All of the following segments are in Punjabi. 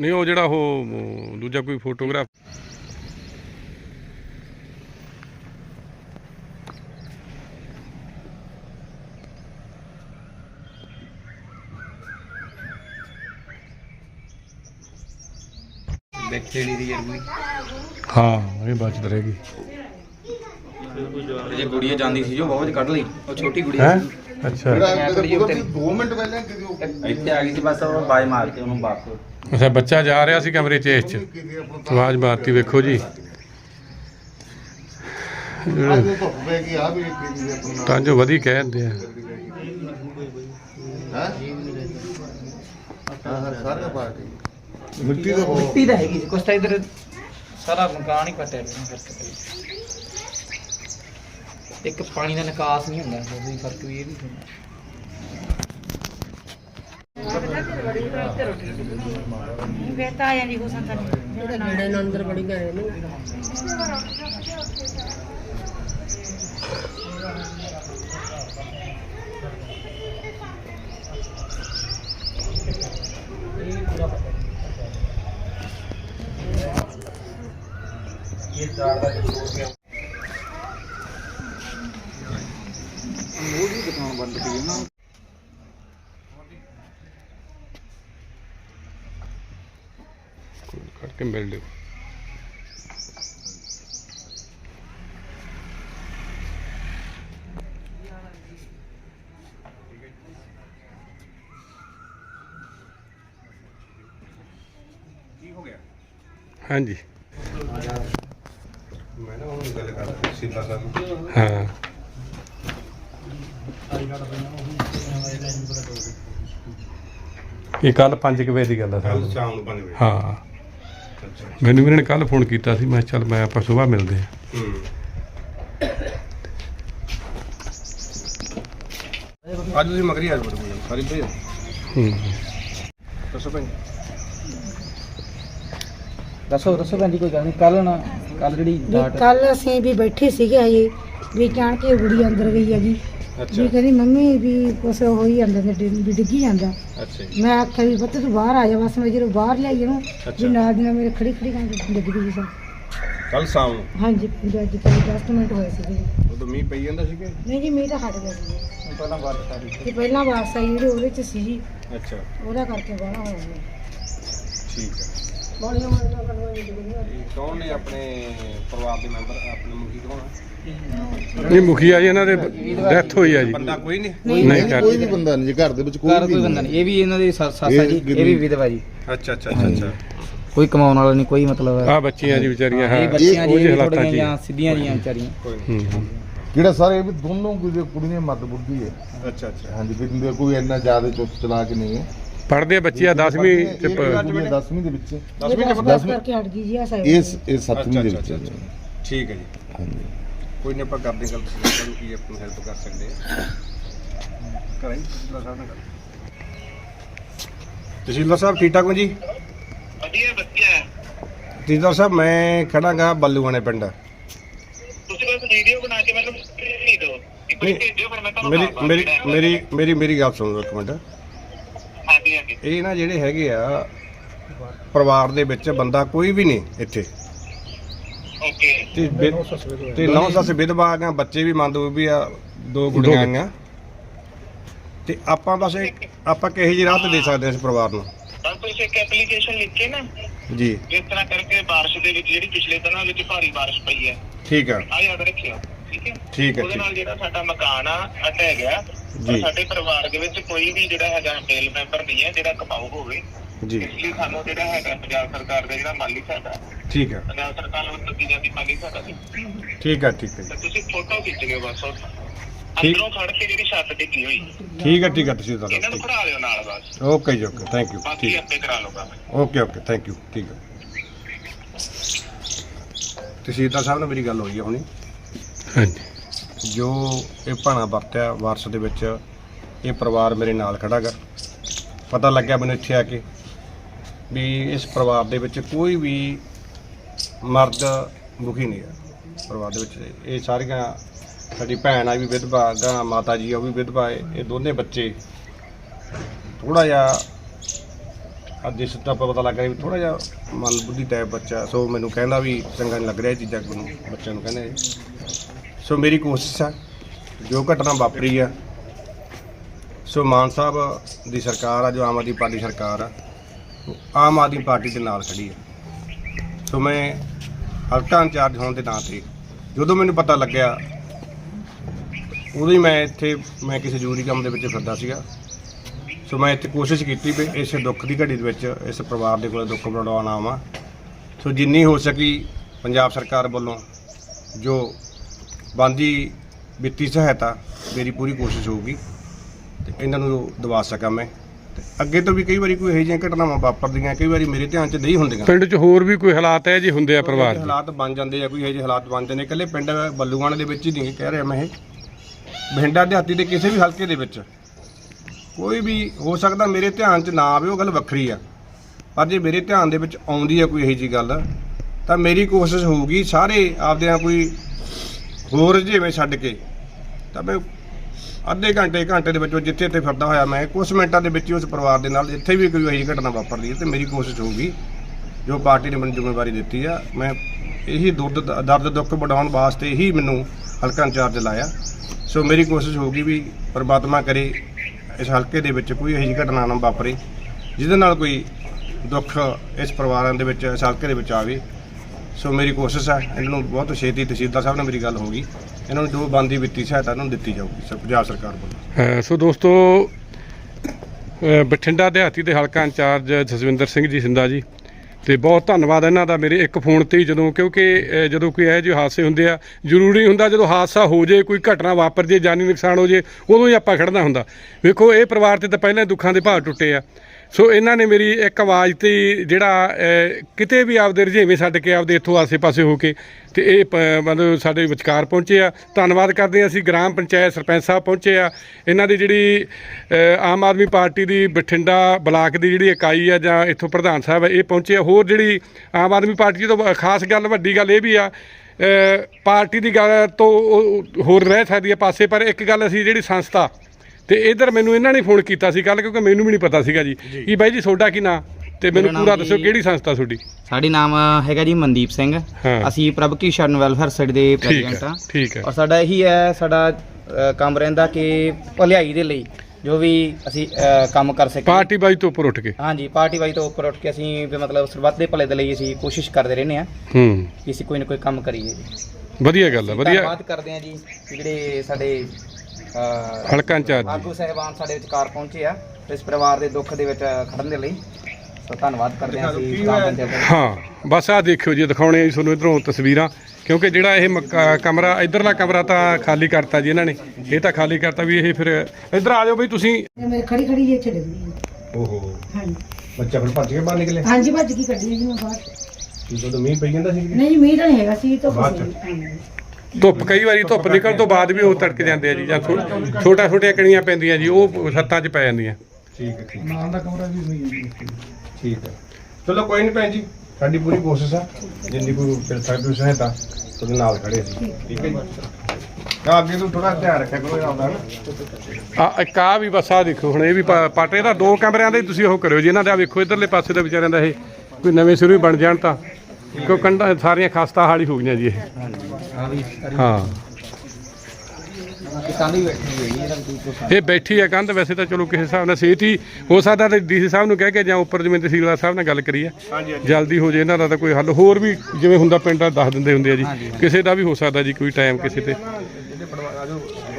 ਨਹੀਂ ਉਹ ਜਿਹੜਾ ਉਹ ਦੂਜਾ ਕੋਈ ਫੋਟੋਗ੍ਰਾਫ ਬੈਠੇ ਨਹੀਂ ਦੀ ਜਰਮਨੀ ਹਾਂ ਇਹ ਬਚਤ ਰਹੇਗੀ ਜੇ ਗੁੜੀਆ ਜਾਂਦੀ ਸੀ ਜੋ ਬਹੁਤ ਕੱਢ ਲਈ। ਉਹ ਛੋਟੀ ਗੁੜੀਆ ਹੈ ਸੀ। ਅੱਛਾ ਦੋ ਮਿੰਟ ਪਹਿਲਾਂ ਕਿਤੇ ਉਹ ਇੱਥੇ ਆ ਗਈ ਸੀ ਬਸ ਉਹ ਬਾਜ ਮਾਰ ਕੇ ਉਹਨੂੰ ਵਾਪਸ ਅੱਛਾ ਬੱਚਾ ਜਾ ਰਿਹਾ ਸੀ ਕਮਰੇ ਚ ਇਸ ਚ। ਕਿਤੇ ਆਪਣਾ ਆਵਾਜ਼ ਮਾਰਤੀ ਵੇਖੋ ਜੀ। ਆ ਜੋ ਧੁੱਪ ਪੈ ਗਈ ਆ ਵੀ ਕਿਤੇ ਆਪਣਾ। ਤਾਂ ਜੋ ਵਧੀ ਕਹਿ ਦਿੰਦੇ ਆ। ਹਾਂ? ਹਾਂ ਸਾਰੀਆਂ ਪਾਰਟੀ ਮਿੱਟੀ ਦਾ ਬਹੁਤ ਮਿੱਟੀ ਦਾ ਹੈਗੀ ਸੀ ਕੁਛ ਤਾਂ ਇਧਰ ਸਾਰਾ ਮਕਾਨ ਹੀ ਪਟਿਆ ਰਿਹਾ ਕਰਕੇ। ਇੱਕ ਪਾਣੀ ਦਾ ਨਿਕਾਸ ਨਹੀਂ ਹੁੰਦਾ ਉਹ ਵੀ ਫ਼ਰਕ ਵੀ ਇਹ ਵੀ ਹੁੰਦਾ। ਬੇਟਾ ਆਇਆ ਨਹੀਂ ਕੁਛ ਅੰਦਰ ਜਿਹੜੇ ਨੇੜੇ ਨੂੰ ਅੰਦਰ ਬੜੀ ਗਏ ਨੇ। ਉਹ ਵੀ ਦੁਕਾਨ ਬੰਦ ਹੈ ਨਾ। ਕੱਢ ਕੇ ਮਿਲ ਲਿਓ। ਹਾਂਜੀ। ਮੈਂ ਨਾ ਉਹਨੂੰ ਗੱਲ ਕਰਦਾ ਸੀਤਾ ਸਾਹਿਬ ਹਾਂ। ਇਹ ਕੱਲ 5 ਵਜੇ ਦੀ ਗੱਲ ਆ ਕੱਲ ਸਾਹਿਬ ਸ਼ਾਮ ਨੂੰ 5 ਵਜੇ। ਹਾਂ। ਅੱਛਾ ਮੈਨੂੰ ਵੀ ਇਹਨਾਂ ਨੇ ਕੱਲ ਫੋਨ ਕੀਤਾ ਸੀ ਮੈਂ ਕਿਹਾ ਚੱਲ ਮੈਂ ਆਪਾਂ ਸਵੇਰ ਮਿਲਦੇ ਆ ਹੂੰ। ਅੱਜ ਤੁਸੀਂ ਮਗਰੀ ਆ ਜਾਓ ਸਾਰੀ ਭੇਜ ਹੂੰ ਦੱਸੋ ਦੱਸੋ ਦੱਸੋ ਭੈਣ ਜੀ ਕੋਈ ਗੱਲ ਨਹੀਂ ਕੱਲ ਨਾ ਕੱਲ ਜਿਹੜੀ ਡਾਟ ਕੱਲ ਅਸੀਂ ਵੀ ਬੈਠੇ ਸੀਗੇ ਹਜੇ ਵੀ ਜਾਣ ਕੇ ਗੁੜੀ ਅੰਦਰ ਗਈ ਆ ਜੀ ਵੀ ਕਹਿੰਦੀ ਮੰਮੀ ਵੀ ਕੁਛ ਹੋਈ ਜਾਂਦਾ ਤੇ ਡਿ- ਵੀ ਡਿੱਗੀ ਜਾਂਦਾ। ਅੱਛਾ ਮੈਂ ਆਖਿਆ ਵੀ ਪੁੱਤ ਤੂੰ ਬਾਹਰ ਆ ਜਾ ਬਸ ਮੈਂ ਜਦੋਂ ਬਾਹਰ ਲਿਆਈ ਇਹਨੂੰ ਅੱਛਾ। ਵੀ ਨਾਲ ਦੀ ਨਾਲ ਮੇਰੇ ਖੜੀ ਖੜੀ ਕਾਂ ਡਿੱਗ ਗਈ ਸਾ ਕੱਲ ਸ਼ਾਮ ਨੂੰ? ਹਾਂਜੀ ਪੰਜ ਅੱਜ ਕੋਈ 10 ਮਿੰਟ ਹੋਏ ਸੀਗੇ ਉਦੋਂ ਮੀਂਹ ਪਈ ਜਾਂਦਾ ਸੀ ਕਿ? ਨਹੀਂ ਜੀ ਮੀਂਹ ਤਾਂ ਹਟ ਗਿਆ ਸੀ। ਪਹਿਲਾਂ ਬਾਰਿਸ਼ ਆ ਰਹੀ ਤੇ ਪਹਿਲਾਂ ਬਾਰਸ ਆਈ ਜਿਹੜੀ ਉਹਦੇ ਚ ਸੀ ਜੀ। ਅੱਛਾ। ਉਹਦਾ ਕਰਕੇ ਬਾਹਰ ਹੋ ਗਿਆ। ਠੀਕ ਹੈ ਕੌਣ ਨੇ ਆਪਣੇ ਪਰਿਵਾਰ ਦੇ ਮੈਂਬਰ ਆਪਣੇ ਮੁਖੀ ਕੌਣ ਆ? ਇਹ ਮੁਖੀਆ ਜੀ ਇਹਨਾਂ ਦੇ ਡੈਥ ਹੋਈ ਆ ਜੀ। ਬੰਦਾ ਕੋਈ ਨਹੀਂ? ਨਹੀਂ ਕਰ ਕੋਈ ਵੀ ਬੰਦਾ ਨਹੀਂ ਜੇ ਘਰ ਦੇ ਵਿੱਚ ਕੋਈ ਘਰ ਵੀ ਕੋਈ ਬੰਦਾ ਨਹੀਂ ਇਹ ਵੀ ਇਹਨਾਂ ਦੀ ਸੱਸ ਸੱਸ ਆ ਇਹ ਜੀ ਇਹ ਵੀ ਵਿਧਵਾ ਜੀ। ਅੱਛਾ ਅੱਛਾ ਅੱਛਾ ਅੱਛਾ। ਕੋਈ ਕਮਾਉਣ ਵਾਲਾ ਨਹੀਂ ਕੋਈ ਮਤਲਬ ਆ ਬੱਚੀਆਂ ਜੀ ਵਿਚਾਰੀਆਂ ਹਾਂ। ਇਹ ਬੱਚੀਆਂ ਜੀ ਉਹ ਜਿਹੇ ਹਾਲਾਤਾਂ ਥੋੜੀਆਂ 'ਚ ਸਿੱਧੀਆਂ ਜੀਆਂ ਵਿਚਾਰੀਆਂ। ਕੋਈ ਨਹੀਂ ਹੂੰ, ਹੂੰ। ਜਿਹੜਾ ਸਰ ਇਹ ਵੀ ਦੋਨੋਂ ਕੁੜੀ ਬੁੱਧੀ ਹੈ। ਅੱਛਾ ਅੱਛਾ। ਹਾਂਜੀ ਵੀ ਕੋਈ ਇੰਨਾ ਜ਼ਿਆਦਾ ਚੁਸਤ ਚਲਾਕ ਨਹੀਂ ਹੈ। ਪੜ੍ਹਦੇ ਆ ਬੱਚੀ ਆ 10ਵੀਂ ਚ ਪ- 10ਵੀਂ ਦੇ ਵਿੱਚ। ਦਸਵੀਂ ਚ ਬਸ ਕਰਕੇ ਹਟ ਗਈ ਜੀ ਆ ਸਾਈਡ ਇਸ ਇਹ 7ਵੀਂ ਦੇ ਵਿੱਚ। ਠੀਕ ਹੈ ਜੀ। ਹਾਂਜੀ। ਕੋਈ ਨਹੀਂ ਆਪਾਂ ਕਰਦੇ ਗੱਲ ਤੁਸੀਂ ਦੱਸੋ ਕੀ ਆਪਣੀ ਹੈਲਪ ਕਰ ਸਕਦੇ ਆ ਕਰਾਈ ਤਹਿਸੀਲਦਾਰ ਸਾਹਿਬ ਨਾਲ ਗੱਲ। ਤਹਿਸੀਲਦਾਰ ਸਾਹਿਬ ਠੀਕ ਠਾਕ ਹੋ ਜੀ? ਵਧੀਆ ਵਧੀਆ। ਤਹਿਸੀਲਦਾਰ ਸਾਹਿਬ ਮੈਂ ਖੜਾਂਗਾ ਬੱਲੂਆਣੇ ਪਿੰਡ। ਤੁਸੀਂ ਬਸ ਵੀਡੀਓ ਬਣਾ ਕੇ ਮੈਨੂੰ ਭੇਜ ਦਿਓ। ਇੱਕ ਵਾਰੀ ਭੇਜਿਓ ਫਿਰ ਮੈਂ ਤੁਹਾਨੂੰ ਮੇਰੀ ਦੱਸ ਮੇਰੀ। ਮੇਰੀ ਮੇਰੀ ਮੇਰੀ ਗੱਲ ਸੁਣੋ ਇੱਕ ਮਿੰਟ। ਇਹ ਨਾ ਜਿਹੜੇ ਹੈਗੇ ਆ ਪਰਿਵਾਰ ਦੇ ਵਿੱਚ ਬੰਦਾ ਕੋਈ ਵੀ ਨਹੀਂ ਇੱਥੇ। ਓਕੇ। ਤੇ ਵਿ- ਤੇ ਨੌ ਸੱਸ ਵਿਧਵਾ ਆ ਬੱਚੇ ਵੀ ਮੰਦ ਵੀ ਆ ਦੋ ਗੁੜੀਆਂ ਆ ਤੇ ਆਪਾਂ ਬਸ ਆਪਾਂ ਕਿਹੋ ਜਿਹੀ ਰਾਹ ਤੇ ਦੇ ਸਕਦੇ ਹਾਂ ਇਸ ਪਰਿਵਾਰ ਨੂੰ। ਬਸ ਤੁਸੀਂ ਇੱਕ ਐਪਲੀਕੇਸ਼ਨ ਲਿਖ ਕੇ ਨਾ ਜੀ। ਜਿਸ ਤਰ੍ਹਾਂ ਕਰਕੇ ਬਾਰਿਸ਼ ਦੇ ਵਿੱਚ ਜਿਹੜੀ ਪਿਛਲੇ ਦਿਨਾਂ ਵਿੱਚ ਭਾਰੀ ਬਾਰਿਸ਼ ਪਈ ਹੈ। ਠੀਕ ਆ। ਆ ਯਾਦ ਰੱਖਿਓ ਠੀਕ ਹੈ? ਠੀਕ ਹੈ ਉਹਦੇ ਠੀਕ। ਨਾਲ ਜਿਹੜਾ ਸਾਡਾ ਮਕਾਨ ਆ ਅਟੈ ਗਿਆ ਜੀ। ਪਰ ਸਾਡੇ ਪਰਿਵਾਰ ਦੇ ਵਿੱਚ ਕੋਈ ਵੀ ਜਿਹੜਾ ਹੈਗਾ ਮੇਲ ਮੈਂਬਰ ਨਹੀਂ ਹੈ ਜਿਹੜਾ ਕਮਾਊ ਹੋਵੇ। ਜੀ। ਇਸ ਲਈ ਸਾਨੂੰ ਜਿਹੜਾ ਹੈਗਾ ਪੰਜਾਬ ਸਰਕਾਰ ਦਾ ਜਿਹੜਾ ਮਾਲੀ ਸਾਡਾ। ਠੀਕ ਆ ਪੰਜਾਬ ਸਰਕਾਰ ਨੂੰ ਦਿੱਤੀ ਜਾਂਦੀ ਮਾਲੀ ਸਾਡਾ। ਸੀ ਠੀਕ ਆ ਠੀਕ ਤੇ ਤੁਸੀਂ ਫੋਟੋ ਖਿੱਚ ਲਿਓ ਬਸ ਉਹ ਠੀਕ। ਅੰਦਰੋਂ ਖੜ ਕੇ ਜਿਹੜੀ ਛੱਤ ਡਿੱਗੀ ਹੋਈ। ਠੀਕ ਆ ਠੀਕ ਆ ਤੁਸੀਂ ਇਹਨਾਂ ਨੂੰ ਦੱਸੋ ਖੜਾ ਲਿਓ ਨਾਲ ਬਸ। ਓਕੇ ਜੀ ਓਕੇ ਥੈਂਕ ਯੂ ਬਾਕੀ ਠੀਕ। ਆਪੇ ਕਰਾ ਲਊਗਾ ਮੈਂ ਓਕੇ ਓਕੇ ਥੈਂਕ ਯੂ ਠੀਕ ਆ ਤਹਿਸੀਲਦਾਰ ਸਾਹਿਬ ਨਾਲ ਮੇਰੀ ਗੱਲ ਹੋਈ ਹੈ ਹੁਣੀ। ਹਾਂਜੀ। ਜੋ ਇਹ ਭਾਣਾ ਵਰਤਿਆ ਵਾਰਸ ਦੇ ਵਿੱਚ, ਇਹ ਪਰਿਵਾਰ ਮੇਰੇ ਨਾਲ ਖੜਾ ਗਾ। ਪਤਾ ਲੱਗਿਆ ਮੈਨੂੰ ਇੱਥੇ ਆ ਕੇ ਵੀ ਇਸ ਪਰਿਵਾਰ ਦੇ ਵਿੱਚ ਕੋਈ ਵੀ ਮਰਦ ਮੁਖੀ ਨਹੀਂ ਹੈ ਪਰਿਵਾਰ ਦੇ ਵਿੱਚ ਇਹ ਸਾਰੀਆਂ ਸਾਡੀ ਭੈਣ ਆ ਵੀ ਵਿਧਵਾ, ਗਾ, ਮਾਤਾ ਜੀ ਆ, ਉਹ ਵੀ ਵਿਧਵਾ ਹੈ ਇਹ ਦੋਨੇ ਬੱਚੇ ਥੋੜਾ ਜਿਹਾ ਅੱਜ ਇਸ ਤੋਂ ਆਪਾਂ ਪਤਾ ਲੱਗ ਰਿਹਾ ਵੀ ਥੋੜਾ ਜਿਹਾ ਮਨ ਬੁੱਧੀ ਟਾਈਪ ਬੱਚਾ। ਸੋ ਮੈਨੂੰ ਕਹਿੰਦਾ ਵੀ ਚੰਗਾ ਨਹੀਂ ਲੱਗ ਰਿਹਾ ਇਹ ਚੀਜ਼ਾਂ ਮੈਨੂੰ ਬੱਚਿਆਂ ਨੂੰ ਕਹਿੰਦੇ। ਸੋ ਮੇਰੀ ਕੋਸ਼ਿਸ਼ ਆ, ਜੋ ਘਟਨਾ ਵਾਪਰੀ ਆ, ਸੋ ਮਾਨ ਸਾਹਿਬ ਦੀ ਸਰਕਾਰ ਆ, ਜੋ ਆਮ ਆਦਮੀ ਪਾਰਟੀ ਸਰਕਾਰ ਆ, ਉਹ ਆਮ ਆਦਮੀ ਪਾਰਟੀ ਦੇ ਨਾਲ ਖੜੀ ਆ। ਸੋ ਮੈਂ ਹਲਕਾ ਇੰਚਾਰਜ ਹੋਣ ਦੇ ਨਾਂ ਤੇ ਜਦੋਂ ਮੈਨੂੰ ਪਤਾ ਲੱਗਿਆ, ਉਦੋਂ ਹੀ ਮੈਂ ਇੱਥੇ, ਮੈਂ ਕਿਸੇ ਜ਼ਰੂਰੀ ਕੰਮ ਦੇ ਵਿੱਚ ਫਿਰਦਾ ਸੀਗਾ। ਸੋ ਮੈਂ ਇੱਥੇ ਕੋਸ਼ਿਸ਼ ਕੀਤੀ ਵੀ ਇਸ ਦੁੱਖ ਦੀ ਘੜੀ ਦੇ ਵਿੱਚ ਇਸ ਪਰਿਵਾਰ ਦੇ ਕੋਲ ਦੁੱਖ ਵੰਡਾਉਣਾ ਆਵਾਂ। ਸੋ ਜਿੰਨੀ ਹੋ ਸਕੀ ਪੰਜਾਬ ਸਰਕਾਰ ਵੱਲੋਂ ਜੋ ਬੰਦੀ ਵਿੱਤੀ ਸਹਾਇਤਾ ਮੇਰੀ ਪੂਰੀ ਕੋਸ਼ਿਸ਼ ਹੋਊਗੀ ਤੇ ਇਹਨਾਂ ਨੂੰ ਦਵਾ ਸਕਾਂ ਮੈਂ। ਤੇ ਅੱਗੇ ਤੋਂ ਵੀ ਕਈ ਵਾਰੀ ਕੋਈ ਇਹੋ ਜਿਹੀਆਂ ਘਟਨਾਵਾਂ ਵਾਪਰਦੀਆਂ ਕਈ ਵਾਰੀ ਮੇਰੇ ਧਿਆਨ 'ਚ ਨਹੀਂ ਹੁੰਦੀਆਂ। ਪਿੰਡ 'ਚ ਹੋਰ ਵੀ ਕੋਈ ਹਾਲਾਤ ਹੈ ਜੀ ਹੁੰਦੇ ਆ ਪਰਿਵਾਰ 'ਚ ਹਾਲਾਤ ਬਣ ਜਾਂਦੇ ਆ ਕੋਈ ਇਹੋ ਜਿਹੇ ਹਾਲਾਤ ਬਣ ਜਾਂਦੇ ਨੇ ਇਕੱਲੇ ਪਿੰਡ ਬੱਲੂਆਣੇ ਦੇ ਵਿੱਚ ਹੀ ਨਹੀਂ ਕਹਿ ਰਿਹਾ ਮੈਂ ਇਹ। ਬਠਿੰਡਾ ਦਿਹਾਤੀ ਦੇ ਕਿਸੇ ਵੀ ਹਲਕੇ ਦੇ ਵਿੱਚ ਕੋਈ ਵੀ ਹੋ ਸਕਦਾ ਮੇਰੇ ਧਿਆਨ 'ਚ ਨਾ ਆਵੇ ਉਹ ਗੱਲ ਵੱਖਰੀ ਆ। ਪਰ ਜੇ ਮੇਰੇ ਧਿਆਨ ਦੇ ਵਿੱਚ ਆਉਂਦੀ ਆ ਕੋਈ ਇਹੋ ਜਿਹੀ ਗੱਲ ਤਾਂ ਮੇਰੀ ਕੋਸ਼ਿਸ਼ ਹੋਊਗੀ ਸਾਰੇ ਆਪਦਿਆਂ ਕੋਈ ਹੋਰ ਜਿਵੇਂ ਛੱਡ ਕੇ। ਤਾਂ ਮੈਂ ਅੱਧੇ ਘੰਟੇ ਘੰਟੇ ਦੇ ਵਿੱਚੋਂ ਜਿੱਥੇ ਇੱਥੇ ਫਿਰਦਾ ਹੋਇਆ ਮੈਂ ਕੁਝ ਮਿੰਟਾਂ ਦੇ ਵਿੱਚ ਹੀ ਉਸ ਪਰਿਵਾਰ ਦੇ ਨਾਲ ਜਿੱਥੇ ਵੀ ਕੋਈ ਇਹੋ ਜਿਹੀ ਘਟਨਾ ਵਾਪਰਦੀ ਹੈ ਤੇ ਮੇਰੀ ਕੋਸ਼ਿਸ਼ ਹੋਊਗੀ ਜੋ ਪਾਰਟੀ ਨੇ ਮੈਨੂੰ ਜ਼ਿੰਮੇਵਾਰੀ ਦਿੱਤੀ ਆ, ਮੈਂ ਇਹੀ ਦੁੱਧ, ਦਰਦ, ਦੁੱਖ ਵਡਾਉਣ ਵਾਸਤੇ ਹੀ ਮੈਨੂੰ ਹਲਕਾ ਇੰਚਾਰਜ ਲਾਇਆ। ਸੋ ਮੇਰੀ ਕੋਸ਼ਿਸ਼ ਹੋਊਗੀ ਵੀ ਪਰਮਾਤਮਾ ਕਰੇ, ਇਸ ਹਲਕੇ ਦੇ ਵਿੱਚ ਕੋਈ ਇਹੋ ਜਿਹੀ ਘਟਨਾ ਨਾ ਵਾਪਰੇ, ਜਿਹਦੇ ਨਾਲ ਕੋਈ ਦੁੱਖ ਇਸ ਪਰਿਵਾਰਾਂ ਦੇ ਵਿੱਚ, ਇਸ ਹਲਕੇ ਦੇ ਵਿੱਚ ਆਵੇ। ਸੋ ਮੇਰੀ ਕੋਸ਼ਿਸ਼ ਹੈ ਇਹਨਾਂ ਨੂੰ ਬਹੁਤ ਛੇਤੀ ਤਹਿਸੀਲਦਾਰ ਸਾਹਿਬ ਨਾਲ ਮੇਰੀ ਗੱਲ ਹੋ ਗਈ। ਇਹਨਾਂ ਨੂੰ ਜੋ ਬੰਦੀ ਵਿੱਤੀ ਸਹਾਇਤਾ ਇਹਨਾਂ ਨੂੰ ਦਿੱਤੀ ਜਾਊਗੀ ਸਰ ਪੰਜਾਬ ਸਰਕਾਰ ਵੱਲੋਂ। ਅ, ਸੋ ਦੋਸਤੋ ਅ, ਬਠਿੰਡਾ ਦਿਹਾਤੀ ਦੇ ਹਲਕਾ ਇੰਚਾਰਜ ਜਸਵਿੰਦਰ ਸਿੰਘ ਜੀ ਸਿੰਦਾ ਜੀ ਤੇ ਬਹੁਤ ਧੰਨਵਾਦ ਇਹਨਾਂ ਦਾ ਮੇਰੇ ਇੱਕ ਫੋਨ ਤੇ ਹੀ ਜਦੋਂ ਕਿਉਂਕਿ ਅ, ਜਦੋਂ ਕੋਈ ਇਹੋ ਜਿਹੇ ਹਾਦਸੇ ਹੁੰਦੇ ਆ ਜ਼ਰੂਰੀ ਹੁੰਦਾ ਜਦੋਂ ਹਾਦਸਾ ਹੋ ਜੇ ਕੋਈ ਘਟਨਾ ਵਾਪਰ ਜੇ ਜਾਨੀ ਨੁਕਸਾਨ ਹੋ ਜੇ ਉਦੋਂ ਹੀ ਆਪਾਂ ਖੜਨਾ ਹੁੰਦਾ। ਵੇਖੋ ਇਹ ਪਰਿਵਾਰ ਤੇ ਤਾਂ ਪਹਿਲਾਂ ਹੀ ਦੁੱਖਾਂ ਦੇ ਭਾਰ ਟੁੱਟੇ ਆ। ਸੋ ਇਹਨਾਂ ਨੇ ਮੇਰੀ ਇੱਕ ਆਵਾਜ਼ ਤੇ ਜਿਹੜਾ ਕਿਤੇ ਵੀ ਆਪਦੇ ਰੁਝੇਵੇਂ ਛੱਡ ਕੇ ਆਪਦੇ ਇੱਥੋਂ ਆਸੇ-ਪਾਸੇ ਹੋ ਕੇ ਤੇ ਇਹ ਪ- ਮਤਲਬ ਸਾਡੇ ਵਿਚਕਾਰ ਪਹੁੰਚੇ ਆ। ਧੰਨਵਾਦ ਕਰਦੇ ਹਾਂ ਅਸੀਂ ਗ੍ਰਾਮ ਪੰਚਾਇਤ ਸਰਪੰਚ ਸਾਹਿਬ ਪਹੁੰਚੇ ਆ। ਇਹਨਾਂ ਦੀ ਜਿਹੜੀ ਆਮ ਆਦਮੀ ਪਾਰਟੀ ਦੀ ਬਠਿੰਡਾ ਬਲਾਕ ਦੀ ਜਿਹੜੀ ਇਕਾਈ ਆ ਜਾਂ ਇੱਥੋਂ ਪ੍ਰਧਾਨ ਸਾਹਿਬ ਆ, ਇਹ ਪਹੁੰਚੇ ਆ। ਹੋਰ ਜਿਹੜੀ ਆਮ ਆਦਮੀ ਪਾਰਟੀ ਤੋਂ ਖਾਸ ਗੱਲ, ਵੱਡੀ ਗੱਲ ਇਹ ਵੀ ਆ ਪਾਰਟੀ ਦੀ ਗੱਲ ਤੋਂ ਉਹ ਹੋਰ ਰਹਿ ਸਕਦੀ ਹੈ ਪਾਸੇ, ਪਰ ਇੱਕ ਗੱਲ ਅਸੀਂ ਜਿਹੜੀ ਸੰਸਥਾ ਤੇ ਇਧਰ ਮੈਨੂੰ ਇਹਨਾਂ ਨੇ ਫੋਨ ਕੀਤਾ ਸੀ ਕੱਲ ਕਿਉਂਕਿ ਮੈਨੂੰ ਵੀ ਨਹੀਂ ਪਤਾ ਸੀਗਾ ਜੀ। ਕੀ ਬਾਈ ਜੀ ਤੁਹਾਡਾ ਕੀ ਨਾਂ? ਤੇ ਮੈਨੂੰ ਮੇਰਾ ਨਾਮ ਪੂਰਾ ਦੱਸੋ ਜੀ- ਕਿਹੜੀ ਸੰਸਥਾ ਤੁਹਾਡੀ? ਸਾਡੀ ਨਾਮ ਹੈਗਾ ਜੀ ਮਨਦੀਪ ਸਿੰਘ। ਹਾਂ। ਅਸੀਂ ਪ੍ਰਭ ਕੀ ਸ਼ਰਨ ਵੈਲਫੇਅਰ ਸਾਈਡ ਦੇ ਠੀਕ ਪ੍ਰੈਜ਼ੀਡੈਂਟ ਹੈ। ਹਾਂ ਠੀਕ ਹੈ। ਔਰ ਸਾਡਾ ਇਹੀ ਹੈ ਸਾਡਾ ਅ, ਕੰਮ ਰਹਿੰਦਾ ਕਿ ਭਲਾਈ ਦੇ ਲਈ ਜੋ ਵੀ ਅਸੀਂ ਅ, ਕੰਮ ਕਰ ਸਕੀਏ। ਪਾਰਟੀ ਬਾਈ ਤੋਂ ਉੱਪਰ ਉੱਠ ਕੇ? ਹਾਂਜੀ ਪਾਰਟੀ ਵਾਈ ਤੋਂ ਉੱਪਰ ਉੱਠ ਕੇ ਅਸੀਂ ਵੀ ਮਤਲਬ ਸਰਬੱਤ ਦੇ ਭਲੇ ਦੇ ਲਈ ਅਸੀਂ ਕੋਸ਼ਿਸ਼ ਕਰਦੇ ਰਹਿੰਦੇ ਹਾਂ ਹੂੰ। ਕਿ ਅਸੀਂ ਕੋਈ ਨਾ ਕੋਈ ਕੰਮ ਕਰੀਏ ਜੀ। ਵਧੀਆ ਗੱਲ ਹੈ ਵਧੀਆ। ਧੰਨਵਾਦ ਕਰਦੇ ਹਾਂ ਜੀ ਕਿ ਜਿਹੜੇ ਸਾਡੇ ਹਲਕਾ ਇੰਚਾਰਜ ਜੀ। ਆਗੂ ਸਹਿਬਾਨ ਸਾਡੇ ਵਿਚਕਾਰ ਪਹੁੰਚੇ ਆ ਇਸ ਪਰਿਵਾਰ ਦੇ ਦੁੱਖ ਦੇ ਵਿੱਚ ਖੜਨ ਦੇ ਲਈ। ਸੋ ਧੰਨਵਾਦ ਕਰਦੇ ਹਾਂ ਅਸੀਂ ਗ੍ਰਾਮ ਪੰਚਾਇਤ ਦਾ। ਹਾਂ ਬਸ ਆਹ ਦੇਖਿਓ ਜੀ ਦਿਖਾਉਣੇ ਆ ਜੀ ਤੁਹਾਨੂੰ ਇਧਰੋਂ ਤਸਵੀਰਾਂ ਕਿਉਂਕਿ ਜਿਹੜਾ ਇਹ ਮੱਕਾ- ਕਮਰਾ ਇਧਰਲਾ ਕਮਰਾ ਤਾਂ ਖਾਲੀ ਕਰਤਾ ਜੀ ਇਹਨਾਂ ਨੇ। ਇਹ ਤਾਂ ਖਾਲੀ ਕਰਤਾ ਵੀ ਇਹ ਫਿਰ ਇਧਰ ਆ ਜਾਓ ਬਈ ਤੁਸੀਂ। ਇਹ ਮੇਰੇ ਖੜੀ ਖੜੀ ਜੇ ਛੱਡ ਦਿੰਦੀ ਓਹੋ। ਹਾਂਜੀ। ਬੱਚਾ ਫਿਰ ਭੱਜ ਕੇ ਬਾਹਰ ਨਿਕਲੇ? ਹਾਂਜੀ ਭੱਜ ਕੇ ਕੱਢੀ ਹੈ ਜੀ ਮੈਂ ਬਾਹਰ। ਕੀ ਜਦੋਂ ਮੀਂਹ ਪਈ ਜਾਂਦਾ ਸੀ? ਨਹੀਂ ਮੀਂਹ ਤਾਂ ਨਹੀਂ ਹੈਗਾ ਸੀ ਤਾਂ ਬਾਅਦ ਚ? ਹਾਂਜੀ। ਧੁੱਪ ਕਈ ਵਾਰੀ ਧੁੱਪ ਨਿਕਲਣ ਤੋਂ ਬਾਅਦ ਵੀ ਉਹ ਤੜਕ ਜਾਂਦੇ ਆ ਜੀ ਜਾਂ ਛੋਟਾ ਛੋਟੀਆਂ ਕਣੀਆਂ ਪੈਂਦੀਆਂ ਜੀ ਉਹ ਛੱਤਾਂ 'ਚ ਪੈ ਜਾਂਦੀਆਂ। ਠੀਕ ਹੈ ਠੀਕ ਨਾਲ ਦਾ ਕਮਰਾ ਵੀ ਹੋਈ ਠੀਕ ਹੈ। ਚਲੋ ਕੋਈ ਨਹੀਂ ਭੈਣ ਜੀ ਸਾਡੀ ਪੂਰੀ ਕੋਸ਼ਿਸ਼ ਆ। ਜਿੰਨੀ ਕੋਈ ਫਿਰ ਸਕਦੀ ਸਹਾਇਤਾ ਤੁਹਾਡੇ ਨਾਲ ਖੜੇ ਸੀ ਠੀਕ ਹੈ ਜੀ। ਆ ਅੱਗੇ ਤੋਂ ਥੋੜਾ ਧਿਆਨ ਰੱਖਿਆ ਕਰੋ ਆਪਦਾ ਨਾ। ਆ ਇੱਕ ਆ ਵੀ ਬਸ ਆ ਦੇਖੋ ਹੁਣ ਇਹ ਵੀ ਪਾਟੇ ਦਾ ਦੋ ਕਮਰਿਆਂ ਦੇ ਤੁਸੀਂ ਉਹ ਕਰਿਓ ਜੀ। ਇਹਨਾਂ ਦਾ ਵੇਖੋ ਇਧਰਲੇ ਪਾਸੇ ਦੇ ਵਿਚਾਰਿਆਂ ਦਾ ਇਹ ਕੋਈ ਨਵੇਂ ਸਿਰੋਂ ਹੀ ਬਣ ਜਾਣ ਤਾਂ। ਕਿਉਂ ਕੰਡਾ ਸਾਰੀਆਂ ਖਸਤਾ ਹਾਲੀ ਹੋ ਗਈਆਂ ਜੀ ਇਹ। ਆ ਵੀ ਹਾਂ। ਕਿਸਾਨ ਬੈਠੀ ਹੋਈ ਹੈ ਇਹਦਾ ਵੀ ਕੋਈ ਕੁਛ ਇਹ ਬੈਠੀ ਹੈ ਕੰਧ ਵੈਸੇ ਤਾਂ ਚਲੋ ਕਿਸੇ ਹਿਸਾਬ ਨਾਲ ਸੇਤ ਹੀ ਹੋ ਸਕਦਾ ਤੇ ਡੀਸੀ ਸਾਹਿਬ ਨੂੰ ਕਹਿ ਕੇ ਜਾਂ ਉੱਪਰ ਜਿਵੇਂ ਤਹਿਸੀਲਦਾਰ ਸਾਹਿਬ ਨਾਲ ਗੱਲ ਕਰੀਏ। ਹਾਂਜੀ ਹਾਂਜੀ। ਜਲਦੀ ਹੋ ਜੇ ਇਹਨਾਂ ਦਾ ਤਾਂ ਕੋਈ ਹੱਲ ਹੋਰ ਵੀ ਜਿਵੇਂ ਹੁੰਦਾ ਪਿੰਡ ਦਾ ਦੱਸ ਦਿੰਦੇ ਹੁੰਦੇ ਆ ਜੀ। ਕਿਸੇ ਦਾ ਵੀ ਹੋ ਸਕਦਾ ਜੀ ਕੋਈ ਟਾਈਮ ਕਿਸੇ ਤੇ। ਪੜਵਾ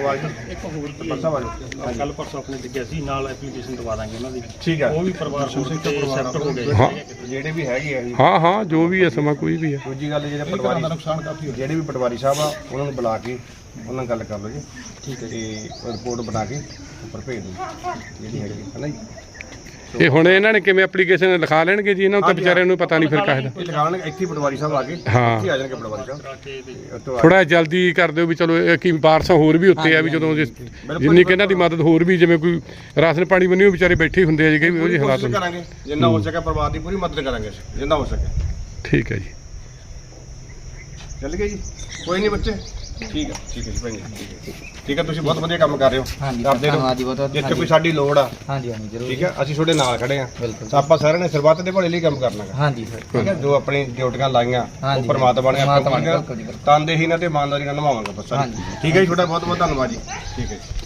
ਆਜੋ ਆਵਾਜ਼ ਇੱਕ ਹੋਰ ਪਰਸਾ ਵਾਜੋ ਕੱਲ ਪਰਸੋਂ ਆਪਣੇ ਡਿੱਗਿਆ ਸੀ ਨਾਲ ਐਪਲੀਕੇਸ਼ਨ ਦਵਾ ਦਾਂਗੇ ਉਹਨਾਂ ਦੀ। ਠੀਕ ਹੈ ਉਹ ਵੀ ਪਰਿਵਾਰ ਸੂਚਿਤ ਤੇ ਸੈਪਟ ਹੋ ਗਏ ਹਾਂ। ਜਿਹੜੇ ਵੀ ਹੈਗੇ ਆ ਜੀ। ਹਾਂ ਹਾਂ ਜੋ ਵੀ ਹੈ ਸਮਾਂ ਕੋਈ ਵੀ ਹੈ। ਦੂਜੀ ਗੱਲ ਜਿਹੜੇ ਪਟਵਾਰੀ ਨੁਕਸਾਨ ਕਾਫੀ ਜਿਹੜੇ ਵੀ ਪਟਵਾਰੀ ਸਾਹਿਬ ਆ ਉਹਨਾਂ ਨੂੰ ਬੁਲਾ ਕੇ ਉਹਨਾਂ ਨਾਲ ਗੱਲ ਕਰ ਲਓ ਜੀ। ਠੀਕ ਹੈ ਤੇ ਰਿਪੋਰਟ ਬਣਾ ਕੇ ਉੱਪਰ ਭੇਜ ਦਿਓ। ਜਿਹੜੀ ਹੈਗੀ ਹੈ ਨਾ ਜੀ? ਇਹ ਹੁਣ ਇਹਨਾਂ ਨੇ ਕਿਵੇਂ ਐਪਲੀਕੇਸ਼ਨ ਲਿਖਾ ਲੈਣਗੇ ਜੀ? ਇਹਨਾਂ ਨੂੰ ਤਾਂ ਵਿਚਾਰਿਆਂ ਨੂੰ ਪਤਾ ਨਹੀਂ ਫਿਰ ਕਾਹਦਾ ਇਹ ਲਗਾਉਣਗੇ ਇੱਥੇ ਹੀ ਪਟਵਾਰੀ ਸਾਹਿਬ ਆ ਕੇ ਹਾਂ। ਇੱਥੇ ਆ ਜਾਣਗੇ ਪਟਵਾਰੀ ਸਾਹਿਬ। ਤੇ ਉੱਥੋਂ ਆ ਥੋੜਾ ਜਲਦੀ ਕਰ ਦਿਓ ਵੀ ਚਲੋ ਇਹ ਕੀ ਬਾਰਸਾਂ ਹੋਰ ਵੀ ਉੱਤੇ ਆ ਵੀ ਜਦੋਂ ਜਿੰਨੀ ਕਿ ਇਹਨਾਂ ਦੀ ਮਦਦ ਹੋਰ ਵੀ ਜਿਵੇਂ ਕੋਈ ਰਾਸ਼ਨ ਪਾਣੀ ਬੰਨੀ ਉਹ ਵਿਚਾਰੇ ਬੈਠੇ ਹੀ ਹੁੰਦੇ ਆ ਜੀ ਕਈ ਉਹ ਜਿਹੇ ਹਾਲਾਤ ਕੋਸ਼ਿਸ਼ ਹੁੰਦੇ। ਕਰਾਂਗੇ ਜਿੰਨਾ ਹੋ ਸਕੇ ਪਰਿਵਾਰ ਦੀ ਪੂਰੀ ਮਦਦ ਕਰਾਂਗੇ ਅਸੀਂ, ਜਿੰਨਾ ਹੋ ਸਕੇ। ਠੀਕ ਹੈ ਜੀ। ਚੱਲ ਗਏ ਜੀ। ਕੋਈ ਨਹੀਂ ਬੱਚੇ। ਠੀਕ ਹੈ ਠੀਕ ਹੈ ਜੀ ਭਾਈ ਜੀ, ਠੀਕ ਹੈ ਠੀਕ ਹੈ ਤੁਸੀਂ ਬਹੁਤ ਵਧੀਆ ਕੰਮ ਕਰ ਰਹੇ ਹੋ। ਹਾਂਜੀ, ਕਰਦੇ ਰਹੋ। ਧੰਨਵਾਦ ਜੀ, ਬਹੁਤ- ਜਿੱਥੇ ਹਾਂਜੀ। ਕੋਈ ਸਾਡੀ ਲੋੜ ਆ। ਹਾਂਜੀ ਹਾਂਜੀ ਜ਼ਰੂਰ ਠੀਕ ਹੈ ਅਸੀਂ ਤੁਹਾਡੇ ਨਾਲ ਖੜੇ ਆ। ਬਿਲਕੁਲ। ਤਾਂ ਆਪਾਂ ਸਾਰਿਆਂ ਨੇ ਸਰਬੱਤ ਦੇ ਭਲੇ ਲਈ ਕੰਮ ਕਰਨਾ ਗਾ। ਹਾਂਜੀ ਸਰ। ਠੀਕ ਹੈ ਜੋ ਆਪਣੀ ਡਿਊਟੀਆਂ ਲਾਈਆਂ ਉਹ ਹਾਂਜੀ। ਪਰਮਾਤਮਾ ਨੇ ਪਰਮਾਤਮਾ ਨੇ, ਬਿਲਕੁਲ ਜੀ, ਬਿਲਕੁਲ। ਤਨਦੇਹੀ ਨਾਲ ਤੇ ਇਮਾਨਦਾਰੀ ਨਾਲ ਨਿਭਾਵਾਂਗੇ ਬਸ ਹਾਂਜੀ। ਠੀਕ ਹੈ ਜੀ ਤੁਹਾਡਾ ਬਹੁਤ ਬਹੁਤ ਧੰਨਵਾਦ ਜੀ। ਠੀਕ ਹੈ ਜੀ।